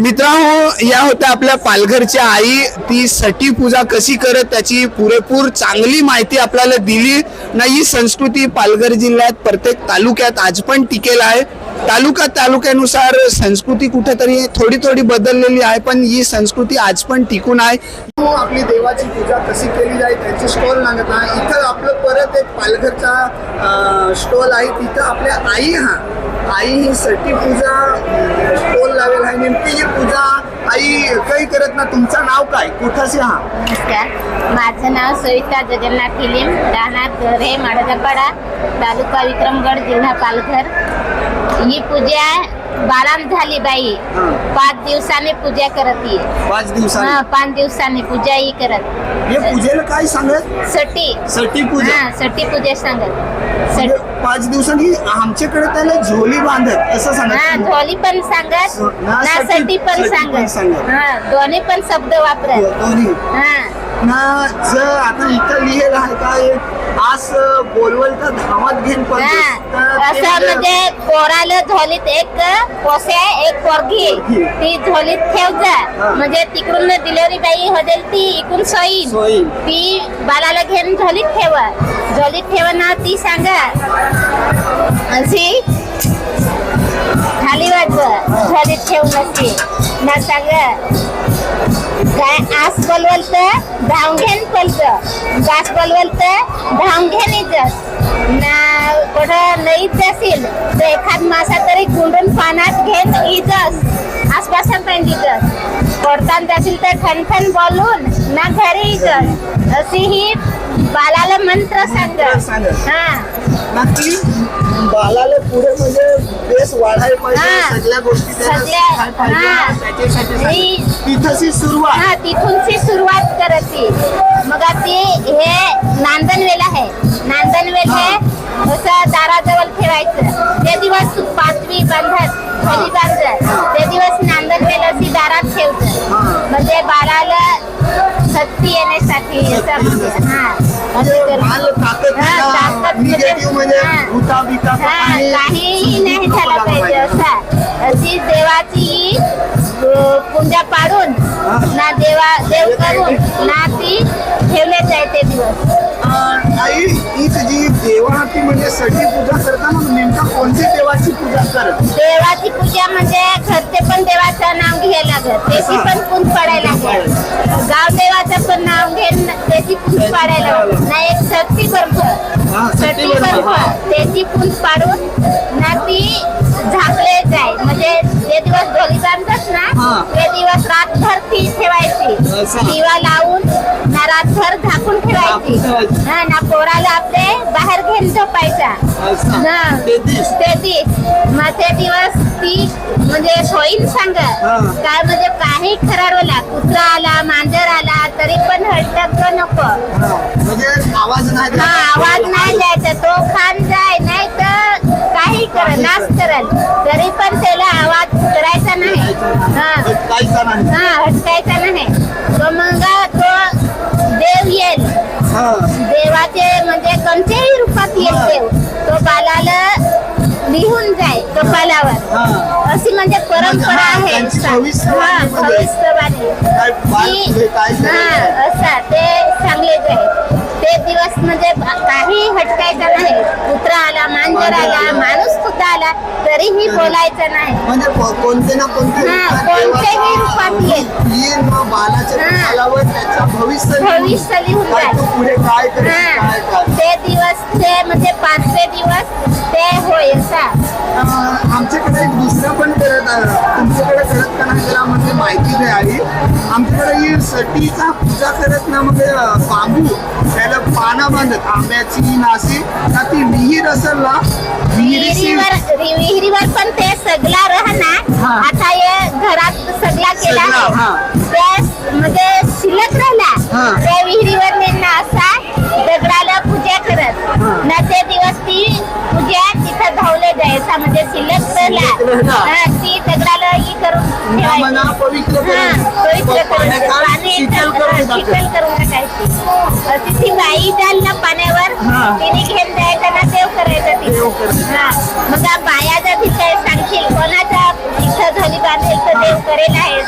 मित्रांनो या होत्या आपल्या पालघरच्या आई. ती सटी पूजा कशी करत त्याची पुरेपूर चांगली माहिती आपल्याला दिली नाही. ही संस्कृती पालघर जिल्ह्यात प्रत्येक तालुक्यात आज पण टिकेल आहे. तालुका तालुक्यानुसार संस्कृती कुठेतरी थोडी थोडी बदललेली आहे पण ही संस्कृती आज पण टिकून आहे. हो, आपली देवाची पूजा कशी केली जाईल त्याची स्टॉल लागत आहे. इथं आपलं परत एक पालघरचा स्टॉल आहे. तिथं आपल्या आई हा आई ही सटी पूजा स्टॉल लावेल आहे. नेमकी ही पूजा आई काही करत ना तुमचं नाव काय? कुठाशी हा? नमस्कार. माझं नाव सविता जगन्नाथ फिलिम राहणार हे माडगपाडा तालुका विक्रमगड जिल्हा पालघर. ही पूजा बाराम झाली बाई. हं. पाच दिवसांनी पूजा करत ही. पाच दिवसांनी? हा पाच दिवसांनी पूजा ही करत. हे पूजेला काय सांगत? सटी सटी पूजा. हा सटी पूजा सांगत. म्हणजे सट पाच दिवसांनी आमच्याकडे त्याला झोली बांधत असं हा सांगत ढोली पण सांगत ना ना सटी- सटी पण सांगत. सांगत. हा दोन्ही पण शब्द वापरत. दोन्ही. हा. ना जर आता इथं लिहिलं आहे काय आज बोलवल तर धावात पण हा, असं म्हणजे पोराला झोलीत एक पोसे एक पोरगी. ती झोलीत ठेव. जा. म्हणजे तिकडून डिलिव्हरी बाई होईल ती इकडून सोयीन. ती बालाला घेऊन झोलीत ठेवा. झोलीत ठेवा ना ती सांगा. अशी. खाली वाजव. झोलीत ठेवून अशी ना सांगा. काय धाव घेन पलत गास बोलवल धाव घेन ना कुठं नाही असेल. तर एखाद मासा तरी गुंडून पाण्यात घेत इजस आसपास पण इजस पडताना जाशील तर ठणठण बोलून ना घरी इजस अशी ही बालाला मंत्र सांगत. हा नक्की बालाला पुढे म्हणजे बेस वाढायला पाहिजे हा. सगळ्या गोष्टी त्याला सगळ्या- शिकायला पाहिजे. हा. त्याच्यासाठी ही- सांगितलं. तिथंची सुरुवात हा तिथूनची सुरुवात करते मग ती हे नांदनवेल आहे नांदनवेल हे असं दाराजवळ ठेवायचं ते दिवस पाचवी बांधत खाली बांधत ते दिवस नांदनवेल अशी दारात ठेवतं. म्हणजे बाळाला शक्ती येण्यासाठी म्हणजे काहीही नाही झालं पाहिजे असं. अशी देवाची पूजा पाडून ना देवा देव करून ना ती ठेवले जाय ते दिवस. आई ही जी देवाची म्हणजे सटी पूजा करताना नेमका कोणत्या देवाची पूजा करत? देवाची पूजा म्हणजे घरचे पण देवाचं नाव घ्यायला लागत त्याची पण पूज पाडायला लागत गाव देवाचं पण नाव घेऊन त्याची पूज पाडायला लागत ना एक सती बर्फ हा, सती हा. त्याची पूज पाडून ना ती झाकले जाय. म्हणजे जे दिवस ढोली बांधतात. ना ते दिवस रातभर ती ठेवायची. दिवा लावून रातभर झाकून ठेवायची. हा ना पोराला आपले बाहेर घेऊन झोपायचा. हा. ते दिस. ते दिस मग ते दिवस ती म्हणजे होईन सांग. काय म्हणजे काही खराडवला कुत्रा आला मांजर आला तरी पण हटक नको? हा, म्हणजे आवाज नाही हा द्यायचा. आवाज नाही द्यायचा. तो खान जाय नाही तर काही कर नाच करल. तरी पण त्याला आवाज करायचा नाही. हा. हा हटकायचा नाही. तो मग तो देव येईल. हा. देवाचे म्हणजे कोणत्याही रूपात येईल देव. तो बालाला लिहून जाय कपालावर. अशी म्हणजे परंपरा आहे. हा, म्हणजे? असा ते जाय ते दिवस म्हणजे काही हटकायचा नाही कुत्रा आला मांजर आला. माणूस सुद्धा आला तरीही बोलायचं नाही म्हणजे को- कोणते ना कोणते हा, रूपात कोणत्याही देवाचा रूपात येईल. येईल मग बालाच्या हा. कपालावर त्याचं भविष्य लिहून. भविष्य लिहून काय जाईल. तू पुढे काय करेल हा काय काय ते दिवस ते म्हणजे पाचवे दिवस ते असा अं, आमच्याकडे एक दुसरं पण करत आहे माहिती द्यावी आमच्याकडे ही सटीचा पूजा करत ना म्हणजे बांबू त्याला पानं बांधत आंब्याची नाशी का ती विहीर असेल ना विहिरीवर विहिरीवर पण ते सगळा राहणार. आता हे घरात सगळा केला म्हणजे शिल्लक. राहिला. त्या विहिरीवर नेणं असा दगडाला पूजा करून टाकायची अशी ती बाई जाल ना पाण्यावर. तिने घेऊन जायचं ना देव करायचं करायचं. हा मग बाया जर तिथे सांगशील कोणाचा इथं धनी बांधेल तर देव करेल आहे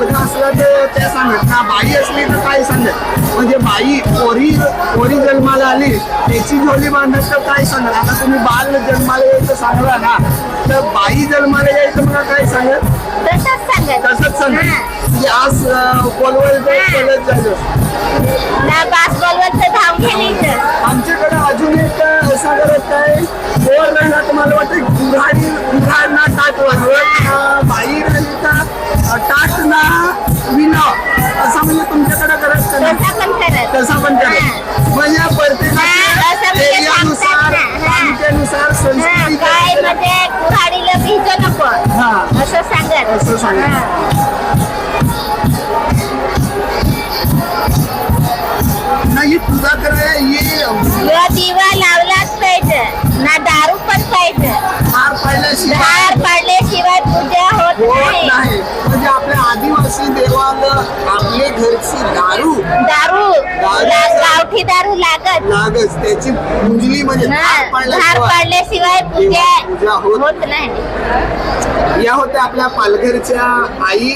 पोरगा असला तर त्या सांगत ना बाई असली तर काय सांगत? म्हणजे बाई पोरी पोरी जन्माला आली त्याची झोली बांधत तर काय सांगत? आता तुम्ही बाल जन्माला यायचं सांगला ना तर बाई जन्माला यायचं मला काय सांगत? तसंच सांगत. तसंच सांगत. हा. म्हणजे आज बोलवायला बोलत झालं ना बास तर धाव सांगत असं सांगत. हा. नाही तुझा तर ये लागत. लागच त्याची पुंजली म्हणजे हार पाडल्याशिवाय पूजा होत नाही. या होत्या आपल्या पालघरच्या आई.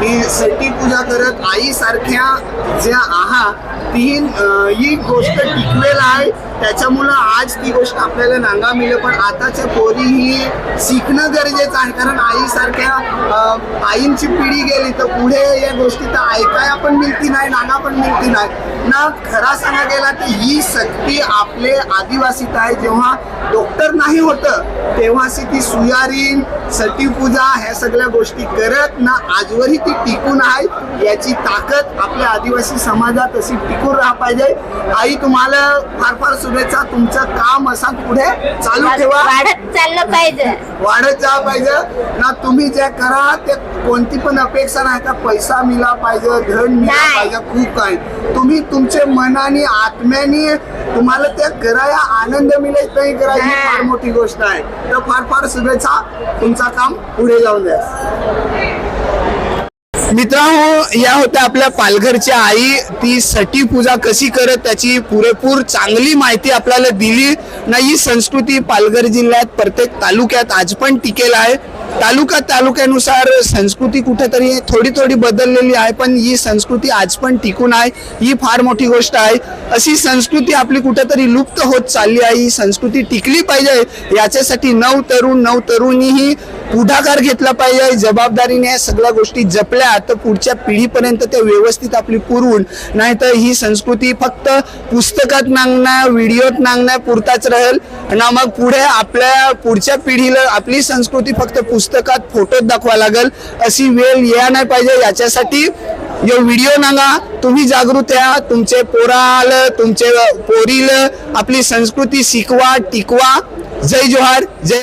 ही सटी पूजा करत आई सारख्या ज्या आहात ती अं, ही गोष्ट टिकवेल आहे. त्याच्यामुळं आज ती गोष्ट आपल्याला नांगा मिळेल पण आताच्या पोरी ही शिकणं गरजेचं आहे कारण आईसारख्या आईंची पिढी गेली तर पुढे या गोष्टी तर ऐकाया पण मिळती नाही नांगा पण मिळती नाही. ना खरा सांगा गेला की ही सक्ती आपले आदिवासीत आहे. जेव्हा डॉक्टर नाही होतं तेव्हाशी ती सुयारीन सटीपूजा ह्या सगळ्या गोष्टी करत ना आजवरही ती टिकून आहे. याची ताकद आपल्या आदिवासी समाजात अशी टिकून राहा पाहिजे. आई तुम्हाला फार फार शुभेच्छा तुमचं काम असं पुढे चालू ठेवा. वाढत चाललं पाहिजे. वाढत जा पाहिजे. ना तुम्ही जे करा ते कोणती पण अपेक्षा नाही का पैसा मिळा पाहिजे धन मिळा नाही. पाहिजे खूप काही. तुम्ही तुमचे मनाने आत्म्याने तुम्हाला ते कराया आनंद मिळेल नाही करा ही हा. फार मोठी गोष्ट आहे. तर फार फार शुभेच्छा. तुमचा काम पुढे जाऊन द्या. मित्रांनो या होत्या आपल्या पालघरच्या आई. ती सटी पूजा कशी करत त्याची पुरेपूर चांगली माहिती आपल्याला दिली ना ही संस्कृती पालघर जिल्ह्यात प्रत्येक तालुक्यात आज पण टिकेल आहे. तालुका तालुक्यानुसार संस्कृती कुठेतरी थोडी थोडी बदललेली आहे पण ही संस्कृती आज पण टिकून आहे. ही फार मोठी गोष्ट आहे. अशी संस्कृती आपली कुठेतरी लुप्त होत चालली आहे. ही संस्कृती टिकली पाहिजे याच्यासाठी नऊ तरुण नऊ तरुणीही पुढाकार घेतला पाहिजे जबाबदारीने या सगळ्या गोष्टी जपल्या तर पुढच्या पिढीपर्यंत ते व्यवस्थित आपली पुरवून नाहीतर ही संस्कृती फक्त पुस्तकात नांगणार व्हिडिओत नांगण्या पुरताच राहील. ना मग पुढे आपल्या पुढच्या पिढीला आपली संस्कृती फक्त पुस्तकात फोटोत दाखवा लागेल. अशी वेळ या नाही पाहिजे. याच्यासाठी यो व्हिडिओ नांगा. तुम्ही जागृत या. तुमचे पोराल तुमचे पोरील आपली संस्कृती शिकवा टिकवा. जय जोहार. जय